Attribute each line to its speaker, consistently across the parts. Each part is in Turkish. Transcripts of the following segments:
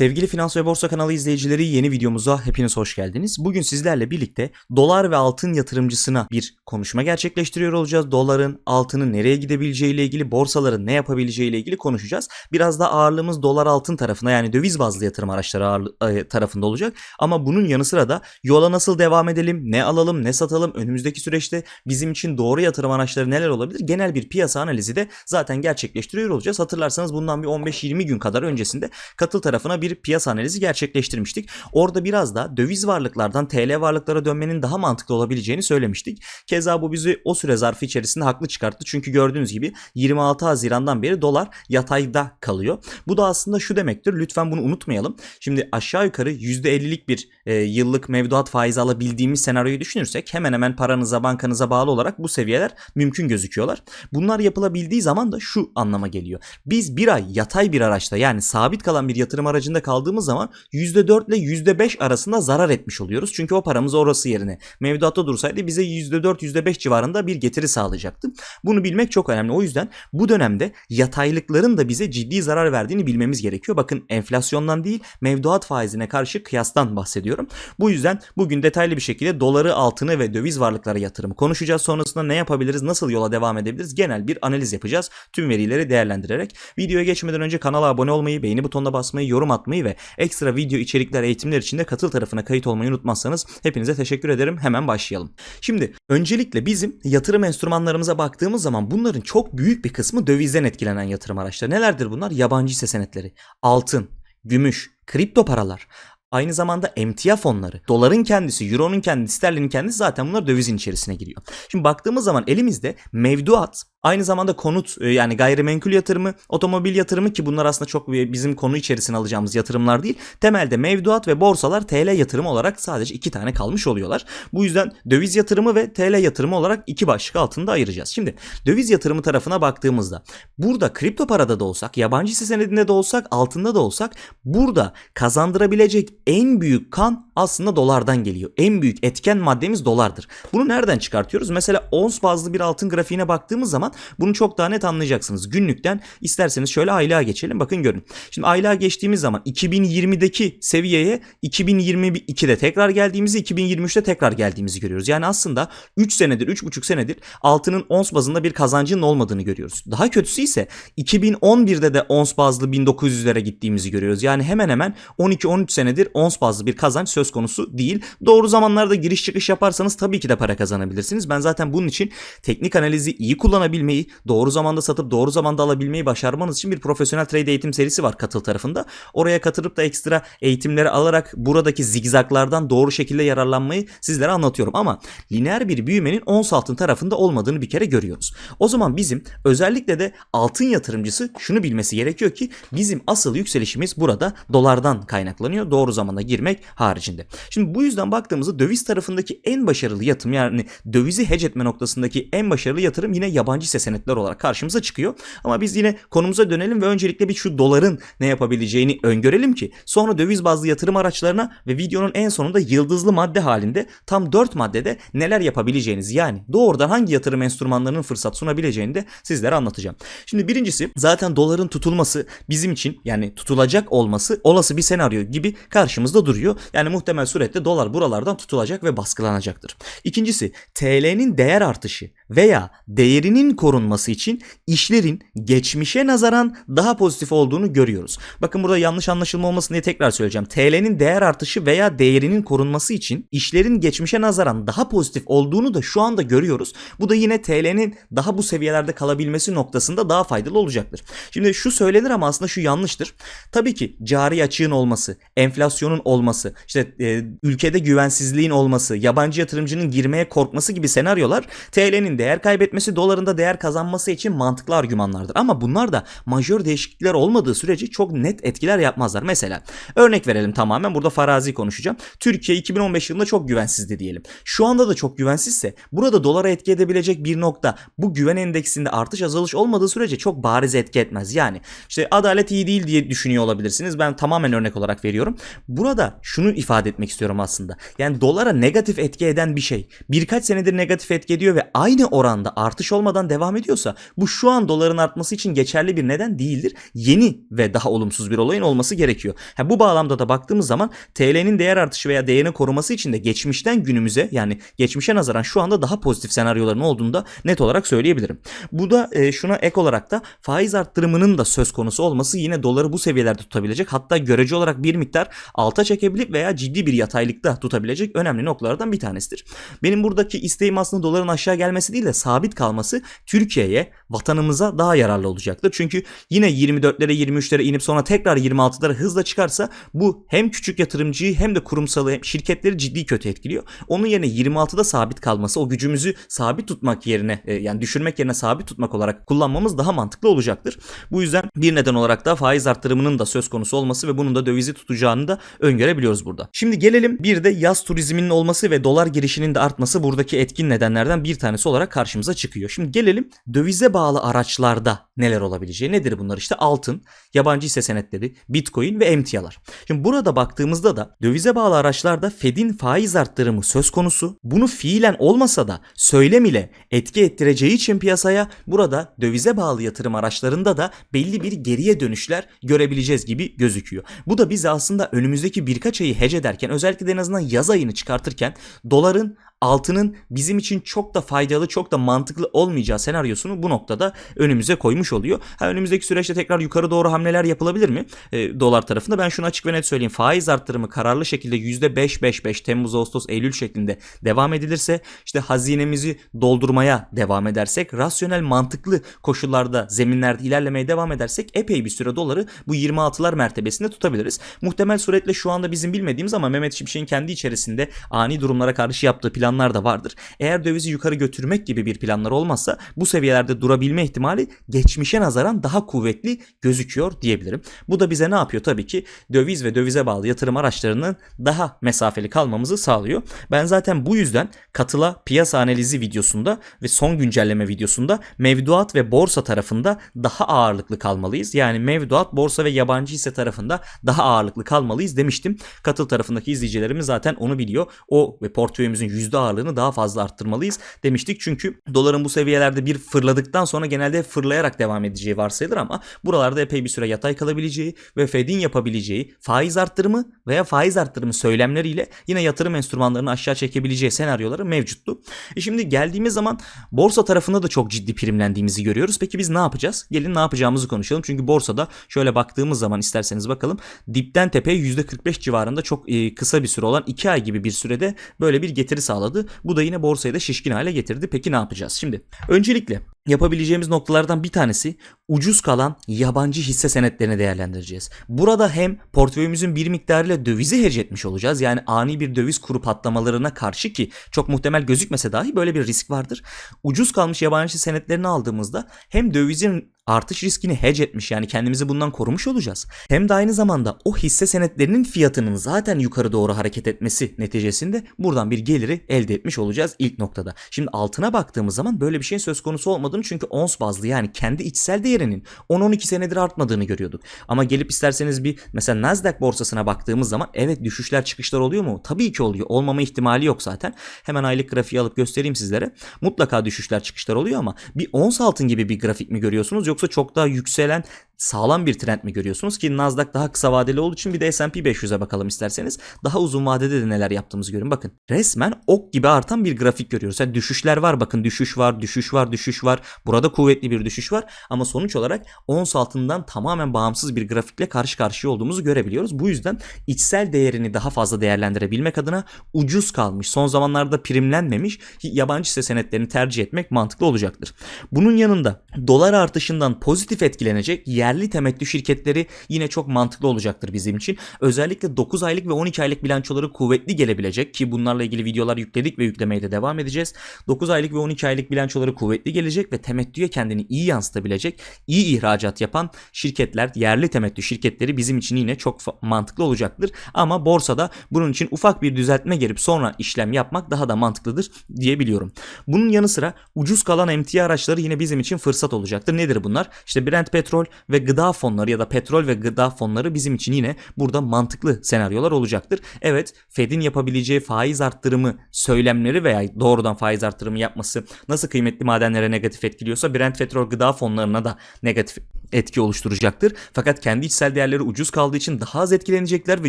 Speaker 1: Sevgili Finans ve Borsa kanalı izleyicileri yeni videomuza hepiniz hoş geldiniz. Bugün sizlerle birlikte dolar ve altın yatırımcısına bir konuşma gerçekleştiriyor olacağız. Doların, altının nereye gidebileceği ile ilgili, borsaların ne yapabileceği ile ilgili konuşacağız. Biraz da ağırlığımız dolar altın tarafına yani döviz bazlı yatırım araçları e, tarafında olacak. Ama bunun yanı sıra da yola nasıl devam edelim, ne alalım, ne satalım, önümüzdeki süreçte bizim için doğru yatırım araçları neler olabilir? Genel bir piyasa analizi de zaten gerçekleştiriyor olacağız. Hatırlarsanız bundan bir 15-20 gün kadar öncesinde katıl tarafına bir piyasa analizi gerçekleştirmiştik. Orada biraz da döviz varlıklardan TL varlıklara dönmenin daha mantıklı olabileceğini söylemiştik. Keza bu bizi o süre zarfı içerisinde haklı çıkarttı. Çünkü gördüğünüz gibi 26 Haziran'dan beri dolar yatayda kalıyor. Bu da aslında şu demektir. Lütfen bunu unutmayalım. Şimdi aşağı yukarı %50'lik bir e, yıllık mevduat faizi alabildiğimiz senaryoyu düşünürsek hemen hemen paranıza bankanıza bağlı olarak bu seviyeler mümkün gözüküyorlar. Bunlar yapılabildiği zaman da şu anlama geliyor. Biz bir ay yatay bir araçta yani sabit kalan bir yatırım aracında kaldığımız zaman %4 ile %5 arasında zarar etmiş oluyoruz. Çünkü o paramız orası yerine mevduatta dursaydı bize %4 %5 civarında bir getiri sağlayacaktı. Bunu bilmek çok önemli. O yüzden bu dönemde yataylıkların da bize ciddi zarar verdiğini bilmemiz gerekiyor. Bakın enflasyondan değil mevduat faizine karşı kıyastan bahsediyorum. Bu yüzden bugün detaylı bir şekilde doları, altını ve döviz varlıklara yatırımı konuşacağız. Sonrasında ne yapabiliriz, nasıl yola devam edebiliriz genel bir analiz yapacağız. Tüm verileri değerlendirerek. Videoya geçmeden önce kanala abone olmayı, beğeni butonuna basmayı, yorum atmayı ve ekstra video içerikler, eğitimler için de katıl tarafına kayıt olmayı unutmazsanız hepinize teşekkür ederim. Hemen başlayalım. Şimdi öncelikle bizim yatırım enstrümanlarımıza baktığımız zaman bunların çok büyük bir kısmı dövizden etkilenen yatırım araçları. Nelerdir bunlar? Yabancı hisse senetleri, altın, gümüş, kripto paralar. Aynı zamanda emtia fonları, doların kendisi, euronun kendisi, sterlinin kendisi zaten bunlar dövizin içerisine giriyor. Şimdi baktığımız zaman elimizde mevduat, aynı zamanda konut e, yani gayrimenkul yatırımı, otomobil yatırımı ki bunlar aslında çok bizim konu içerisine alacağımız yatırımlar değil. Temelde mevduat ve borsalar TL yatırımı olarak sadece iki tane kalmış oluyorlar. Bu yüzden döviz yatırımı ve TL yatırımı olarak iki başlık altında ayıracağız. Şimdi döviz yatırımı tarafına baktığımızda burada kripto parada da olsak, yabancı senedinde de olsak, altında da olsak burada kazandırabilecek en büyük kan aslında dolardan geliyor. En büyük etken maddemiz dolardır. Bunu nereden çıkartıyoruz? Mesela ons bazlı bir altın grafiğine baktığımız zaman bunu çok daha net anlayacaksınız. Günlükten isterseniz şöyle aylığa geçelim. Bakın görün. Şimdi aylığa geçtiğimiz zaman 2020'deki seviyeye 2022'de tekrar geldiğimizi 2023'te tekrar geldiğimizi görüyoruz. Yani aslında 3 senedir 3,5 senedir altının ons bazında bir kazancının olmadığını görüyoruz. Daha kötüsü ise 2011'de de ons bazlı 1900'lere gittiğimizi görüyoruz. Yani hemen hemen 12-13 senedir ons bazlı bir kazanç söz konusu değil. Doğru zamanlarda giriş çıkış yaparsanız tabii ki de para kazanabilirsiniz. Ben zaten bunun için teknik analizi iyi kullanabilmeyi, doğru zamanda satıp doğru zamanda alabilmeyi başarmanız için bir profesyonel trade eğitim serisi var katıl tarafında. Oraya katılıp da ekstra eğitimleri alarak buradaki zigzaklardan doğru şekilde yararlanmayı sizlere anlatıyorum. Ama lineer bir büyümenin ons altın tarafında olmadığını bir kere görüyoruz. O zaman bizim özellikle de altın yatırımcısı şunu bilmesi gerekiyor ki bizim asıl yükselişimiz burada dolardan kaynaklanıyor. Doğru zamanda girmek haricinde. Şimdi bu yüzden baktığımızda döviz tarafındaki en başarılı yatırım yani dövizi hedge etme noktasındaki en başarılı yatırım yine yabancı hisse senetler olarak karşımıza çıkıyor. Ama biz yine konumuza dönelim ve öncelikle bir şu doların ne yapabileceğini öngörelim ki sonra döviz bazlı yatırım araçlarına ve videonun en sonunda yıldızlı madde halinde tam 4 maddede neler yapabileceğiniz yani doğrudan hangi yatırım enstrümanlarının fırsat sunabileceğini de sizlere anlatacağım. Şimdi birincisi zaten doların tutulması bizim için yani tutulacak olması olası bir senaryo gibi karşımızda duruyor. Yani muhtemel surette dolar buralardan tutulacak ve baskılanacaktır. İkincisi TL'nin değer artışı veya değerinin korunması için işlerin geçmişe nazaran daha pozitif olduğunu görüyoruz. Bakın burada yanlış anlaşılma olmasın diye tekrar söyleyeceğim. TL'nin değer artışı veya değerinin korunması için işlerin geçmişe nazaran daha pozitif olduğunu da şu anda görüyoruz. Bu da yine TL'nin daha bu seviyelerde kalabilmesi noktasında daha faydalı olacaktır. Şimdi şu söylenir ama aslında şu yanlıştır. Tabii ki cari açığın olması, enflasyonun olması, işte e, ülkede güvensizliğin olması, yabancı yatırımcının girmeye korkması gibi senaryolar TL'nin değer kaybetmesi, doların da değer kazanması için mantıklı argümanlardır. Ama bunlar da majör değişiklikler olmadığı sürece çok net etkiler yapmazlar. Mesela örnek verelim tamamen burada farazi konuşacağım. Türkiye 2015 yılında çok güvensizdi diyelim. Şu anda da çok güvensizse burada dolara etki edebilecek bir nokta bu güven endeksinde artış azalış olmadığı sürece çok bariz etki etmez. Yani işte adalet iyi değil diye düşünüyor olabilirsiniz. Ben tamamen örnek olarak veriyorum. Burada şunu ifade etmek istiyorum aslında. Yani dolara negatif etki eden bir şey birkaç senedir negatif etki ediyor ve aynı oranda artış olmadan devam ediyorsa bu şu an doların artması için geçerli bir neden değildir. Yeni ve daha olumsuz bir olayın olması gerekiyor. Ha, bu bağlamda da baktığımız zaman TL'nin değer artışı veya değerini koruması için de geçmişten günümüze yani geçmişe nazaran şu anda daha pozitif senaryoların olduğunu da net olarak söyleyebilirim. Bu da e, şuna ek olarak da faiz arttırımının da söz konusu olması yine doları bu seviyelerde tutabilecek. Hatta görece olarak bir miktar alta çekebilip veya ciddi bir yataylıkta tutabilecek önemli noktalardan bir tanesidir. Benim buradaki isteğim aslında doların aşağı gelmesi değil de sabit kalması Türkiye'ye, vatanımıza daha yararlı olacaktır. Çünkü yine 24'lere 23'lere inip sonra tekrar 26'lara hızla çıkarsa bu hem küçük yatırımcıyı hem de kurumsalı hem şirketleri ciddi kötü etkiliyor. Onun yerine 26'da sabit kalması o gücümüzü sabit tutmak yerine e, yani düşürmek yerine sabit tutmak olarak kullanmamız daha mantıklı olacaktır. Bu yüzden bir neden olarak da faiz arttırımının da söz konusu olması ve bunun da dövizi tutacağını da öngörebiliyoruz burada. Şimdi gelelim bir de yaz turizminin olması ve dolar girişinin de artması buradaki etkin nedenlerden bir tanesi olarak karşımıza çıkıyor. Şimdi gelelim dövize bağlı araçlarda neler olabileceği. Nedir bunlar? İşte altın, yabancı hisse senetleri, bitcoin ve emtialar. Şimdi burada baktığımızda da dövize bağlı araçlarda Fed'in faiz arttırımı söz konusu. Bunu fiilen olmasa da söylem ile etki ettireceği için piyasaya burada dövize bağlı yatırım araçlarında da belli bir geriye dönüşler görebileceğiz gibi gözüküyor. Bu da bizi aslında önümüzdeki birkaç ayı hece ederken özellikle de en azından yaz ayını çıkartırken doların altının bizim için çok da faydalı, çok da mantıklı olmayacağı senaryosunu bu noktada önümüze koymuş oluyor. Ha, önümüzdeki süreçte tekrar yukarı doğru hamleler yapılabilir mi? E, dolar tarafında ben şunu açık ve net söyleyeyim. Faiz arttırımı kararlı şekilde %5-5-5 Temmuz, Ağustos, Eylül şeklinde devam edilirse işte hazinemizi doldurmaya devam edersek rasyonel mantıklı koşullarda zeminlerde ilerlemeye devam edersek epey bir süre doları bu 26'lar mertebesinde tutabiliriz. Muhtemel suretle şu anda bizim bilmediğimiz ama Mehmet Şimşek'in kendi içerisinde ani durumlara karşı yaptığı planlar da vardır. Eğer dövizi yukarı götürmek gibi bir planlar olmazsa bu seviyelerde durabilme ihtimali geçmişe nazaran daha kuvvetli gözüküyor diyebilirim. Bu da bize ne yapıyor? Tabii ki döviz ve dövize bağlı yatırım araçlarının daha mesafeli kalmamızı sağlıyor. Ben zaten bu yüzden katıla piyasa analizi videosunda ve son güncelleme videosunda mevduat ve borsa tarafında daha ağırlıklı kalmalıyız. Yani mevduat, borsa ve yabancı hisse tarafında daha ağırlıklı kalmalıyız demiştim. Katıl tarafındaki izleyicilerimiz zaten onu biliyor. O ve portföyümüzün yüzde ağırlığını daha fazla arttırmalıyız demiştik. Çünkü doların bu seviyelerde bir fırladıktan sonra genelde fırlayarak devam edeceği varsayılır ama buralarda epey bir süre yatay kalabileceği ve Fed'in yapabileceği faiz arttırımı veya faiz arttırımı söylemleriyle yine yatırım enstrümanlarını aşağı çekebileceği senaryoları mevcuttu. E şimdi geldiğimiz zaman borsa tarafında da çok ciddi primlendiğimizi görüyoruz. Peki biz ne yapacağız? Gelin ne yapacağımızı konuşalım. Çünkü borsada şöyle baktığımız zaman isterseniz bakalım dipten tepeye %45 civarında çok e, kısa bir süre olan 2 ay gibi bir sürede böyle bir getiri sağladı. Bu da yine borsayı da şişkin hale getirdi. Peki ne yapacağız? Şimdi öncelikle yapabileceğimiz noktalardan bir tanesi ucuz kalan yabancı hisse senetlerini değerlendireceğiz. Burada hem portföyümüzün bir miktarıyla dövizi hece etmiş olacağız. Yani ani bir döviz kuru patlamalarına karşı ki çok muhtemel gözükmese dahi böyle bir risk vardır. Ucuz kalmış yabancı senetlerini aldığımızda hem dövizin artış riskini hedge etmiş yani kendimizi bundan korumuş olacağız. Hem de aynı zamanda o hisse senetlerinin fiyatının zaten yukarı doğru hareket etmesi neticesinde buradan bir geliri elde etmiş olacağız ilk noktada. Şimdi altına baktığımız zaman böyle bir şeyin söz konusu olmadığını çünkü ons bazlı yani kendi içsel değerinin 10-12 senedir artmadığını görüyorduk. Ama gelip isterseniz bir mesela Nasdaq borsasına baktığımız zaman evet düşüşler çıkışlar oluyor mu? Tabii ki oluyor. Olmama ihtimali yok zaten. Hemen aylık grafiği alıp göstereyim sizlere. Mutlaka düşüşler çıkışlar oluyor ama bir ons altın gibi bir grafik mi görüyorsunuz yoksa çok daha yükselen sağlam bir trend mi görüyorsunuz ki Nasdaq daha kısa vadeli olduğu için bir de S&P 500'e bakalım isterseniz. Daha uzun vadede de neler yaptığımızı görün. Bakın resmen ok gibi artan bir grafik görüyoruz. Yani düşüşler var bakın düşüş var, düşüş var, düşüş var. Burada kuvvetli bir düşüş var ama sonuç olarak ons altından tamamen bağımsız bir grafikle karşı karşıya olduğumuzu görebiliyoruz. Bu yüzden içsel değerini daha fazla değerlendirebilmek adına ucuz kalmış, son zamanlarda primlenmemiş yabancı hisse senetlerini tercih etmek mantıklı olacaktır. Bunun yanında dolar artışından pozitif etkilenecek yerli temettü şirketleri yine çok mantıklı olacaktır bizim için. Özellikle 9 aylık ve 12 aylık bilançoları kuvvetli gelebilecek ki bunlarla ilgili videolar yükledik ve yüklemeye de devam edeceğiz. 9 aylık ve 12 aylık bilançoları kuvvetli gelecek ve temettüye kendini iyi yansıtabilecek, iyi ihracat yapan şirketler, yerli temettü şirketleri bizim için yine çok mantıklı olacaktır. Ama borsada bunun için ufak bir düzeltme gelip sonra işlem yapmak daha da mantıklıdır diyebiliyorum. Bunun yanı sıra ucuz kalan emtia araçları yine bizim için fırsat olacaktır. Nedir bunlar? İşte Brent petrol ve gıda fonları ya da petrol ve gıda fonları bizim için yine burada mantıklı senaryolar olacaktır. Evet Fed'in yapabileceği faiz arttırımı söylemleri veya doğrudan faiz arttırımı yapması nasıl kıymetli madenlere negatif etkiliyorsa Brent petrol gıda fonlarına da negatif etki oluşturacaktır. Fakat kendi içsel değerleri ucuz kaldığı için daha az etkilenecekler ve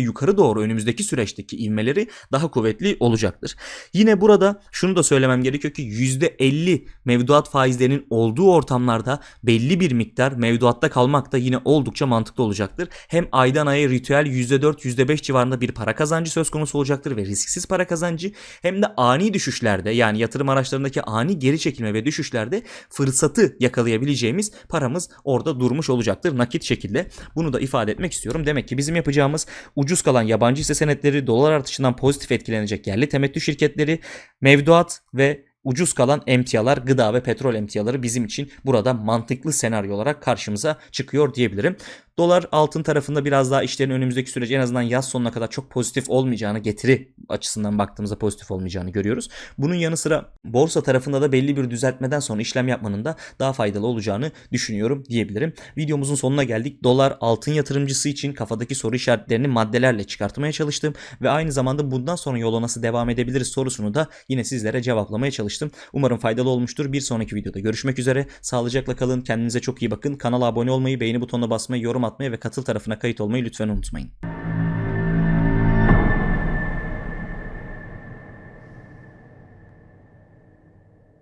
Speaker 1: yukarı doğru önümüzdeki süreçteki ivmeleri daha kuvvetli olacaktır. Yine burada şunu da söylemem gerekiyor ki %50 mevduat faizlerinin olduğu ortamlarda belli bir miktar mevduatta kalmak da yine oldukça mantıklı olacaktır. Hem aydan aya ritüel %4 %5 civarında bir para kazancı söz konusu olacaktır ve risksiz para kazancı hem de ani düşüşlerde yani yatırım araçlarındaki ani geri çekilme ve düşüşlerde fırsatı yakalayabileceğimiz paramız orada durmuş olacaktır nakit şekilde. Bunu da ifade etmek istiyorum. Demek ki bizim yapacağımız ucuz kalan yabancı hisse senetleri dolar artışından pozitif etkilenecek yerli temettü şirketleri, mevduat ve ucuz kalan emtialar, gıda ve petrol emtiaları bizim için burada mantıklı senaryo olarak karşımıza çıkıyor diyebilirim. Dolar altın tarafında biraz daha işlerin önümüzdeki sürece en azından yaz sonuna kadar çok pozitif olmayacağını, getiri açısından baktığımızda pozitif olmayacağını görüyoruz. Bunun yanı sıra borsa tarafında da belli bir düzeltmeden sonra işlem yapmanın da daha faydalı olacağını düşünüyorum diyebilirim. Videomuzun sonuna geldik. Dolar altın yatırımcısı için kafadaki soru işaretlerini maddelerle çıkartmaya çalıştım ve aynı zamanda bundan sonra yola nasıl devam edebiliriz sorusunu da yine sizlere cevaplamaya çalıştım. Umarım faydalı olmuştur. Bir sonraki videoda görüşmek üzere. Sağlıcakla kalın. Kendinize çok iyi bakın. Kanala abone olmayı, beğeni butonuna basmayı, yorum atmayı ve katıl tarafına kayıt olmayı lütfen unutmayın.